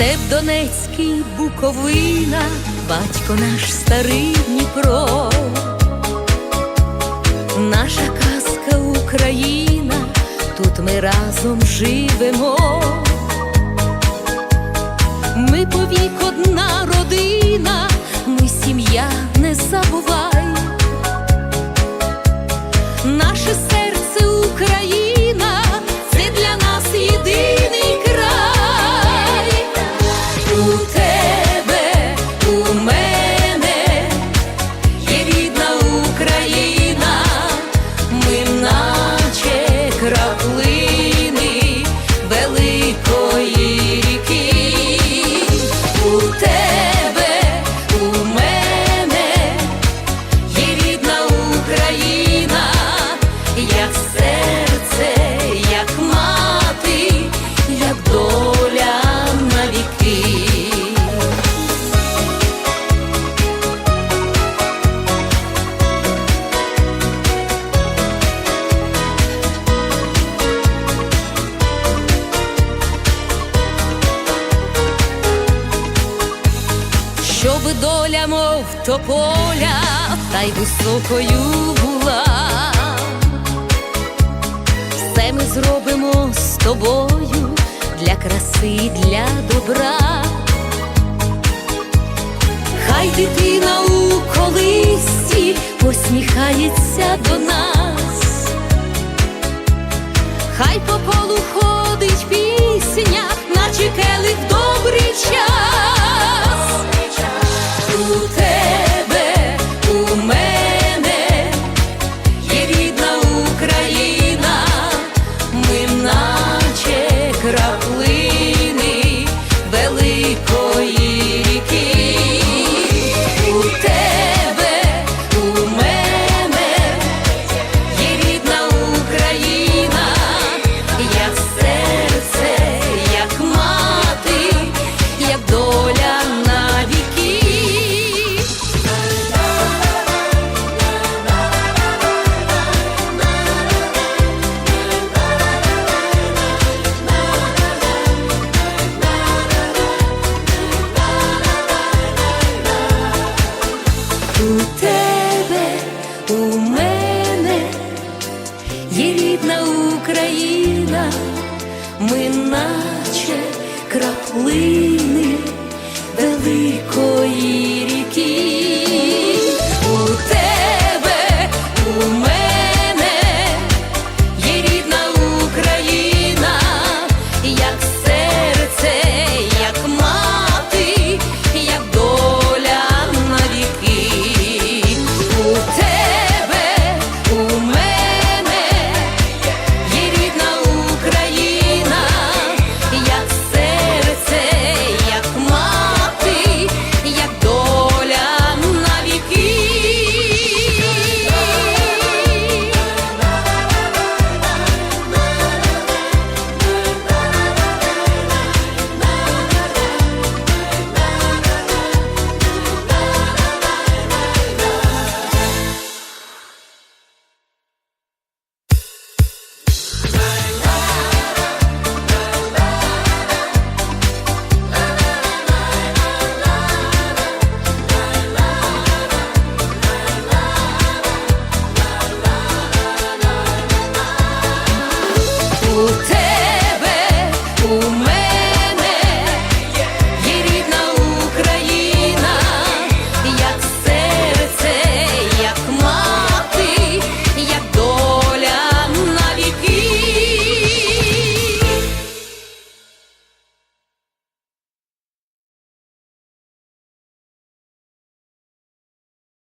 Степ Донецький, Буковина, батько наш старий Дніпро, наша казка Україна, тут ми разом живемо. Наче Щоб доля, мов тополя, та й високою була. Все ми зробимо з тобою для краси, для добра. Хай дитина у колисці посміхається до нас, хай рідна Україна, ми наче краплини великої ріки.